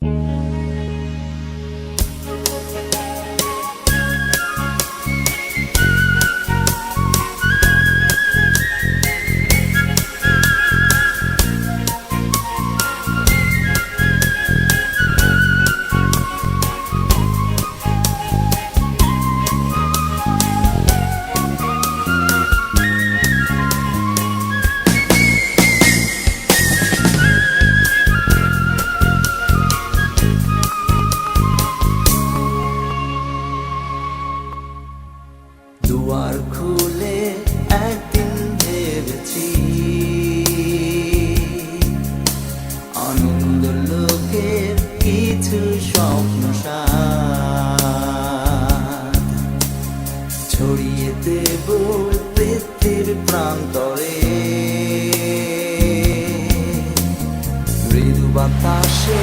Música দুয়ার খুলে একদিন ভেবেছি। আনন্দ লোকের কিছু স্বপ্ন ছড়িয়ে দেব পৃথিবীর প্রান্তরে। মৃদু বাতাসে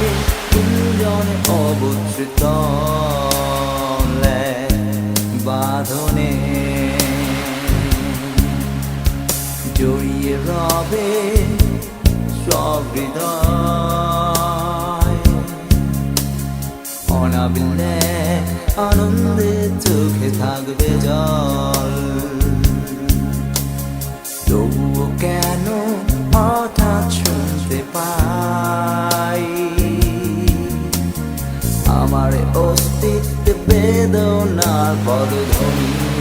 কুঞ্জনে অবধৃত হৃদয়। অনাবিলে আনন্দে চোখে থাকবে জল। তবুও কেন হঠাৎ শুনতে পাই? আমার অস্তিত্ব বেদনার পদধ্বনি।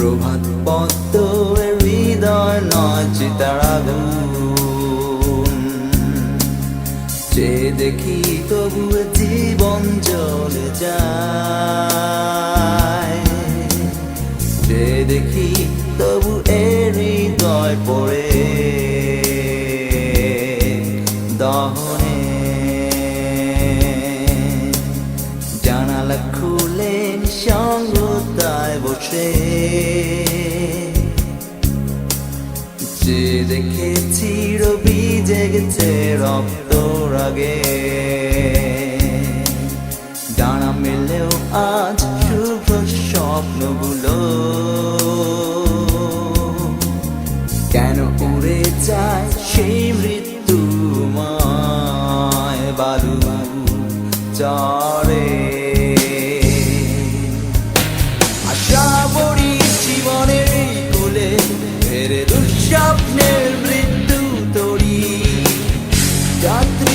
প্রভাত পদ্ম হৃদয় নয় চিতারাগুন যে দেখি তবু জীবন জ্বলে যায়। যে দেখি তবু এ হৃদয় পড়ে দহনে। জানালা খুলে সঙ্গতায় যে দেখেছি রবি জেগেছে রক্ত রাগে। ডানা মেলেও আজ শুভ স্বপ্নগুলো। কেন উড়ে যায় সেই মৃত্যু মায় বালু বালু চা Got the